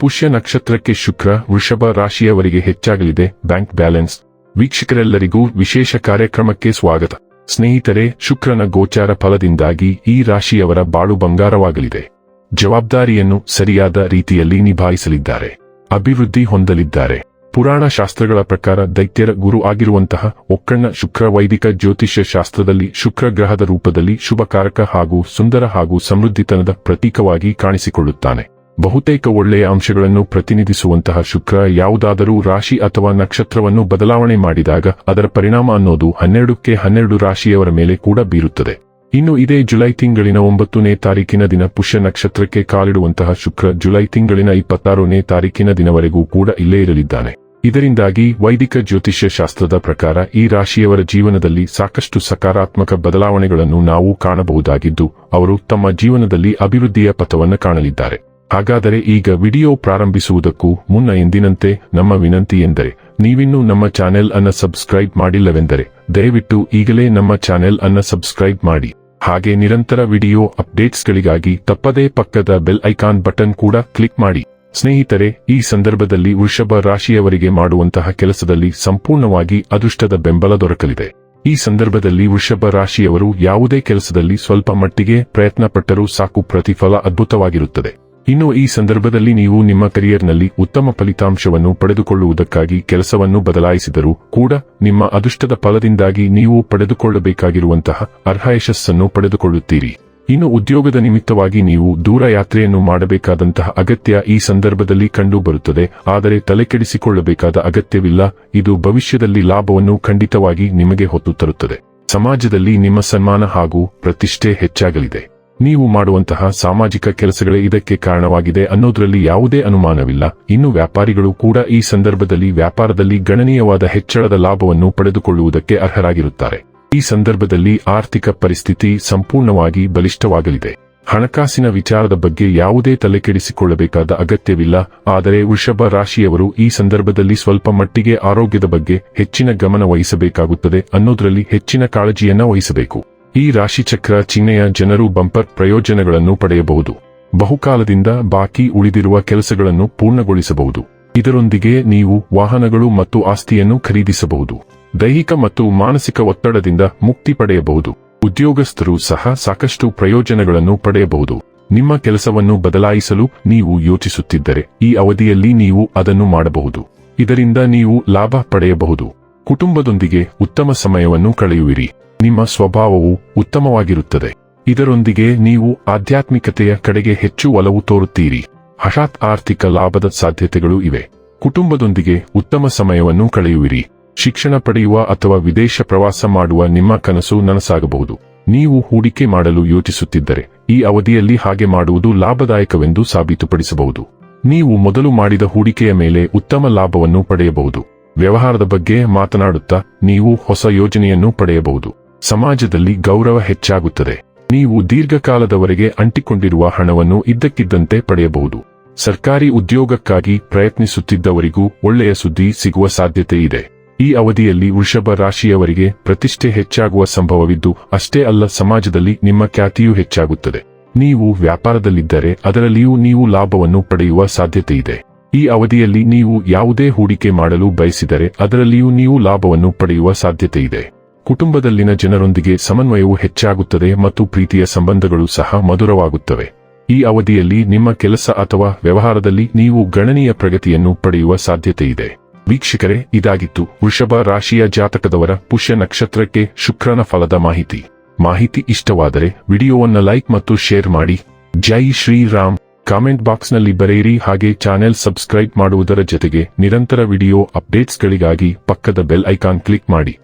ಪುಷ್ಯ ನಕ್ಷತ್ರಕ್ಕೆ ಶುಕ್ರ, ವೃಷಭ ರಾಶಿಯವರಿಗೆ ಹೆಚ್ಚಾಗಲಿದೆ, ಬ್ಯಾಂಕ್ ಬ್ಯಾಲೆನ್ಸ್. ವೀಕ್ಷಕರೆಲ್ಲರಿಗೂ ವಿಶೇಷ ಕಾರ್ಯಕ್ರಮಕ್ಕೆ ಸ್ವಾಗತ. ಸ್ನೇಹಿತರೆ, ಶುಕ್ರನ ಗೋಚಾರ ಫಲದಿಂದಾಗಿ ಈ ರಾಶಿಯವರ ಬಾಳು ಬಂಗಾರವಾಗಲಿದೆ. ಜವಾಬ್ದಾರಿಯನ್ನು ಸರಿಯಾದ ರೀತಿಯಲ್ಲಿ ನಿಭಾಯಿಸಲಿದ್ದಾರೆ. ಅಭಿವೃದ್ಧಿ ಹೊಂದಲಿದ್ದಾರೆ. ಪುರಾಣ ಶಾಸ್ತ್ರಗಳ ಪ್ರಕಾರ ದೈತ್ಯರ ಗುರು ಆಗಿರುವಂತಹ ಒಕ್ಕಣ್ಣ ಶುಕ್ರ ವೈದಿಕ ಜ್ಯೋತಿಷ್ಯ ಶಾಸ್ತ್ರದಲ್ಲಿ ಶುಕ್ರ ಗ್ರಹದ ರೂಪದಲ್ಲಿ ಶುಭಕಾರಕ ಹಾಗೂ ಸುಂದರ ಹಾಗೂ ಸಮೃದ್ಧಿತನದ ಪ್ರತೀಕವಾಗಿ ಕಾಣಿಸಿಕೊಳ್ಳುತ್ತಾನೆ. ಬಹುತೇಕ ಒಳ್ಳೆಯ ಅಂಶಗಳನ್ನು ಪ್ರತಿನಿಧಿಸುವಂತಹ ಶುಕ್ರ ಯಾವುದಾದರೂ ರಾಶಿ ಅಥವಾ ನಕ್ಷತ್ರವನ್ನು ಬದಲಾವಣೆ ಮಾಡಿದಾಗ ಅದರ ಪರಿಣಾಮ ಅನ್ನೋದು ಹನ್ನೆರಡಕ್ಕೆ ಹನ್ನೆರಡು ರಾಶಿಯವರ ಮೇಲೆ ಕೂಡ ಬೀರುತ್ತದೆ. ಇನ್ನು ಇದೇ ಜುಲೈ ತಿಂಗಳಿನ ಒಂಬತ್ತನೇ ತಾರೀಕಿನ ದಿನ ಪುಷ್ಯ ನಕ್ಷತ್ರಕ್ಕೆ ಕಾಲಿಡುವಂತಹ ಶುಕ್ರ ಜುಲೈ ತಿಂಗಳಿನ ಇಪ್ಪತ್ತಾರನೇ ತಾರೀಕಿನ ದಿನವರೆಗೂ ಕೂಡ ಇಲ್ಲೇ ಇರಲಿದ್ದಾನೆ. ಇದರಿಂದಾಗಿ ವೈದಿಕ ಜ್ಯೋತಿಷ್ಯ ಶಾಸ್ತ್ರದ ಪ್ರಕಾರ ಈ ರಾಶಿಯವರ ಜೀವನದಲ್ಲಿ ಸಾಕಷ್ಟು ಸಕಾರಾತ್ಮಕ ಬದಲಾವಣೆಗಳನ್ನು ನಾವು ಕಾಣಬಹುದಾಗಿದ್ದು, ಅವರು ತಮ್ಮ ಜೀವನದಲ್ಲಿ ಅಭಿವೃದ್ಧಿಯ ಪಥವನ್ನು ಕಾಣಲಿದ್ದಾರೆ. ಹಾಗಾದರೆ ಈಗ ವಿಡಿಯೋ ಪ್ರಾರಂಭಿಸುವುದಕ್ಕೂ ಮುನ್ನ ಎಂದಿನಂತೆ ನಮ್ಮ ವಿನಂತಿ ಎಂದರೆ, ನೀವಿನ್ನೂ ನಮ್ಮ ಚಾನೆಲ್ ಅನ್ನ ಸಬ್ಸ್ಕ್ರೈಬ್ ಮಾಡಿಲ್ಲವೆಂದರೆ, ದಯವಿಟ್ಟು ಈಗಲೇ ನಮ್ಮ ಚಾನೆಲ್ ಅನ್ನ ಸಬ್ಸ್ಕ್ರೈಬ್ ಮಾಡಿ. ಹಾಗೆ ನಿರಂತರ ವಿಡಿಯೋ ಅಪ್ಡೇಟ್ಸ್ಗಳಿಗಾಗಿ ತಪ್ಪದೇ ಪಕ್ಕದ ಬೆಲ್ ಐಕಾನ್ ಬಟನ್ ಕೂಡ ಕ್ಲಿಕ್ ಮಾಡಿ. ಸ್ನೇಹಿತರೆ, ಈ ಸಂದರ್ಭದಲ್ಲಿ ವೃಷಭ ರಾಶಿಯವರಿಗೆ ಮಾಡುವಂತಹ ಕೆಲಸದಲ್ಲಿ ಸಂಪೂರ್ಣವಾಗಿ ಅದೃಷ್ಟದ ಬೆಂಬಲ ದೊರಕಲಿದೆ. ಈ ಸಂದರ್ಭದಲ್ಲಿ ವೃಷಭ ರಾಶಿಯವರು ಯಾವುದೇ ಕೆಲಸದಲ್ಲಿ ಸ್ವಲ್ಪ ಮಟ್ಟಿಗೆ ಪ್ರಯತ್ನ ಪಟ್ಟರೂ ಸಾಕು ಪ್ರತಿಫಲ ಅದ್ಭುತವಾಗಿರುತ್ತದೆ. ಇನ್ನು ಈ ಸಂದರ್ಭದಲ್ಲಿ ನೀವು ನಿಮ್ಮ ಕರಿಯರ್ನಲ್ಲಿ ಉತ್ತಮ ಫಲಿತಾಂಶವನ್ನು ಪಡೆದುಕೊಳ್ಳುವುದಕ್ಕಾಗಿ ಕೆಲಸವನ್ನು ಬದಲಾಯಿಸಿದರೂ ಕೂಡ ನಿಮ್ಮ ಅದೃಷ್ಟದ ಫಲದಿಂದಾಗಿ ನೀವು ಪಡೆದುಕೊಳ್ಳಬೇಕಾಗಿರುವಂತಹ ಅರ್ಹ ಯಶಸ್ಸನ್ನು ಪಡೆದುಕೊಳ್ಳುತ್ತೀರಿ. ಇನ್ನು ಉದ್ಯೋಗದ ನಿಮಿತ್ತವಾಗಿ ನೀವು ದೂರ ಯಾತ್ರೆಯನ್ನು ಮಾಡಬೇಕಾದಂತಹ ಅಗತ್ಯ ಈ ಸಂದರ್ಭದಲ್ಲಿ ಕಂಡುಬರುತ್ತದೆ. ಆದರೆ ತಲೆಕೆಡಿಸಿಕೊಳ್ಳಬೇಕಾದ ಅಗತ್ಯವಿಲ್ಲ. ಇದು ಭವಿಷ್ಯದಲ್ಲಿ ಲಾಭವನ್ನು ಖಂಡಿತವಾಗಿ ನಿಮಗೆ ಹೊತ್ತು ತರುತ್ತದೆ. ಸಮಾಜದಲ್ಲಿ ನಿಮ್ಮ ಸನ್ಮಾನ ಹಾಗೂ ಪ್ರತಿಷ್ಠೆ ಹೆಚ್ಚಾಗಲಿದೆ. ನೀವು ಮಾಡುವಂತಹ ಸಾಮಾಜಿಕ ಕೆಲಸಗಳೇ ಇದಕ್ಕೆ ಕಾರಣವಾಗಿದೆ ಅನ್ನೋದರಲ್ಲಿ ಯಾವುದೇ ಅನುಮಾನವಿಲ್ಲ. ಇನ್ನು ವ್ಯಾಪಾರಿಗಳು ಕೂಡ ಈ ಸಂದರ್ಭದಲ್ಲಿ ವ್ಯಾಪಾರದಲ್ಲಿ ಗಣನೀಯವಾದ ಹೆಚ್ಚಳದ ಲಾಭವನ್ನು ಪಡೆದುಕೊಳ್ಳುವುದಕ್ಕೆ ಅರ್ಹರಾಗಿರುತ್ತಾರೆ. ಈ ಸಂದರ್ಭದಲ್ಲಿ ಆರ್ಥಿಕ ಪರಿಸ್ಥಿತಿ ಸಂಪೂರ್ಣವಾಗಿ ಬಲಿಷ್ಠವಾಗಲಿದೆ. ಹಣಕಾಸಿನ ವಿಚಾರದ ಬಗ್ಗೆ ಯಾವುದೇ ತಲೆಕೆಡಿಸಿಕೊಳ್ಳಬೇಕಾದ ಅಗತ್ಯವಿಲ್ಲ, ಆದರೆ ವೃಷಭ ರಾಶಿಯವರು ಈ ಸಂದರ್ಭದಲ್ಲಿ ಸ್ವಲ್ಪ ಮಟ್ಟಿಗೆ ಆರೋಗ್ಯದ ಬಗ್ಗೆ ಹೆಚ್ಚಿನ ಗಮನ ವಹಿಸಬೇಕಾಗುತ್ತದೆ ಅನ್ನೋದರಲ್ಲಿ ಹೆಚ್ಚಿನ ಕಾಳಜಿಯನ್ನ ವಹಿಸಬೇಕು. ಈ ರಾಶಿಚಕ್ರ ಚಿಹ್ನೆಯ ಜನರು ಬಂಪರ್ ಪ್ರಯೋಜನಗಳನ್ನು ಪಡೆಯಬಹುದು. ಬಹುಕಾಲದಿಂದ ಬಾಕಿ ಉಳಿದಿರುವ ಕೆಲಸಗಳನ್ನು ಪೂರ್ಣಗೊಳಿಸಬಹುದು. ಇದರೊಂದಿಗೆ ನೀವು ವಾಹನಗಳು ಮತ್ತು ಆಸ್ತಿಯನ್ನು ಖರೀದಿಸಬಹುದು. ದೈಹಿಕ ಮತ್ತು ಮಾನಸಿಕ ಒತ್ತಡದಿಂದ ಮುಕ್ತಿ ಪಡೆಯಬಹುದು. ಉದ್ಯೋಗಸ್ಥರು ಸಹ ಸಾಕಷ್ಟು ಪ್ರಯೋಜನಗಳನ್ನು ಪಡೆಯಬಹುದು. ನಿಮ್ಮ ಕೆಲಸವನ್ನು ಬದಲಾಯಿಸಲು ನೀವು ಯೋಚಿಸುತ್ತಿದ್ದರೆ ಈ ಅವಧಿಯಲ್ಲಿ ನೀವು ಅದನ್ನು ಮಾಡಬಹುದು. ಇದರಿಂದ ನೀವು ಲಾಭ ಪಡೆಯಬಹುದು. ಕುಟುಂಬದೊಂದಿಗೆ ಉತ್ತಮ ಸಮಯವನ್ನು ಕಳೆಯುವಿರಿ. ನಿಮ್ಮ ಸ್ವಭಾವವು ಉತ್ತಮವಾಗಿರುತ್ತದೆ. ಇದರೊಂದಿಗೆ ನೀವು ಆಧ್ಯಾತ್ಮಿಕತೆಯ ಕಡೆಗೆ ಹೆಚ್ಚು ಒಲವು ತೋರುತ್ತೀರಿ. ಹಠಾತ್ ಆರ್ಥಿಕ ಲಾಭದ ಸಾಧ್ಯತೆಗಳು ಇವೆ. ಕುಟುಂಬದೊಂದಿಗೆ ಉತ್ತಮ ಸಮಯವನ್ನು ಕಳೆಯುವಿರಿ. ಶಿಕ್ಷಣ ಪಡೆಯುವ ಅಥವಾ ವಿದೇಶ ಪ್ರವಾಸ ಮಾಡುವ ನಿಮ್ಮ ಕನಸು ನನಸಾಗಬಹುದು. ನೀವು ಹೂಡಿಕೆ ಮಾಡಲು ಯೋಚಿಸುತ್ತಿದ್ದರೆ, ಈ ಅವಧಿಯಲ್ಲಿ ಹಾಗೆ ಮಾಡುವುದು ಲಾಭದಾಯಕವೆಂದು ಸಾಬೀತುಪಡಿಸಬಹುದು. ನೀವು ಮೊದಲು ಮಾಡಿದ ಹೂಡಿಕೆಯ ಮೇಲೆ ಉತ್ತಮ ಲಾಭವನ್ನು ಪಡೆಯಬಹುದು. ವ್ಯವಹಾರದ ಬಗ್ಗೆ ಮಾತನಾಡುತ್ತಾ ನೀವು ಹೊಸ ಯೋಜನೆಯನ್ನು ಪಡೆಯಬಹುದು. ಸಮಾಜದಲ್ಲಿ ಗೌರವ ಹೆಚ್ಚಾಗುತ್ತದೆ. ನೀವು ದೀರ್ಘಕಾಲದವರೆಗೆ ಅಂಟಿಕೊಂಡಿರುವ ಹಣವನ್ನು ಇದ್ದಕ್ಕಿದ್ದಂತೆ ಪಡೆಯಬಹುದು. ಸರ್ಕಾರಿ ಉದ್ಯೋಗಕ್ಕಾಗಿ ಪ್ರಯತ್ನಿಸುತ್ತಿದ್ದವರಿಗೂ ಒಳ್ಳೆಯ ಸುದ್ದಿ ಸಿಗುವ ಸಾಧ್ಯತೆ ಇದೆ. ಈ ಅವಧಿಯಲ್ಲಿ ವೃಷಭ ರಾಶಿಯವರಿಗೆ ಪ್ರತಿಷ್ಠೆ ಹೆಚ್ಚಾಗುವ ಸಂಭವವಿದ್ದು, ಅಷ್ಟೇ ಅಲ್ಲ ಸಮಾಜದಲ್ಲಿ ನಿಮ್ಮ ಖ್ಯಾತಿಯೂ ಹೆಚ್ಚಾಗುತ್ತದೆ. ನೀವು ವ್ಯಾಪಾರದಲ್ಲಿದ್ದರೆ ಅದರಲ್ಲಿಯೂ ನೀವು ಲಾಭವನ್ನು ಪಡೆಯುವ ಸಾಧ್ಯತೆ ಇದೆ. ಈ ಅವಧಿಯಲ್ಲಿ ನೀವು ಯಾವುದೇ ಹೂಡಿಕೆ ಮಾಡಲು ಬಯಸಿದರೆ ಅದರಲ್ಲಿಯೂ ನೀವು ಲಾಭವನ್ನು ಪಡೆಯುವ ಸಾಧ್ಯತೆ ಇದೆ. ಕುಟುಂಬದಲ್ಲಿನ ಜನರೊಂದಿಗೆ ಸಮನ್ವಯವು ಹೆಚ್ಚಾಗುತ್ತದೆ ಮತ್ತು ಪ್ರೀತಿಯ ಸಂಬಂಧಗಳು ಸಹ ಮಧುರವಾಗುತ್ತವೆ. ಈ ಅವಧಿಯಲ್ಲಿ ನಿಮ್ಮ ಕೆಲಸ ಅಥವಾ ವ್ಯವಹಾರದಲ್ಲಿ ನೀವು ಗಣನೀಯ ಪ್ರಗತಿಯನ್ನು ಪಡೆಯುವ ಸಾಧ್ಯತೆ ಇದೆ ವೀಕ್ಷಕರೇ, ಇದಾಗಿತ್ತು ವೃಷಭ ರಾಶಿಯ ಜಾತಕದವರ ಪುಷ್ಯ ನಕ್ಷತ್ರಕ್ಕೆ ಶುಕ್ರನ ಫಲದ ಮಾಹಿತಿ. ಮಾಹಿತಿ ಇಷ್ಟವಾದರೆ ವಿಡಿಯೋವನ್ನು ಲೈಕ್ ಮತ್ತು ಶೇರ್ ಮಾಡಿ. ಜೈ ಶ್ರೀರಾಮ್. ಕಾಮೆಂಟ್ ಬಾಕ್ಸ್ನಲ್ಲಿ ಬರೆಯಿರಿ ಹಾಗೆ ಚಾನೆಲ್ ಸಬ್ಸ್ಕ್ರೈಬ್ ಮಾಡುವುದರ ಜೊತೆಗೆ ನಿರಂತರ ವಿಡಿಯೋ ಅಪ್ಡೇಟ್ಸ್ಗಳಿಗಾಗಿ ಪಕ್ಕದ ಬೆಲ್ ಐಕಾನ್ ಕ್ಲಿಕ್ ಮಾಡಿ.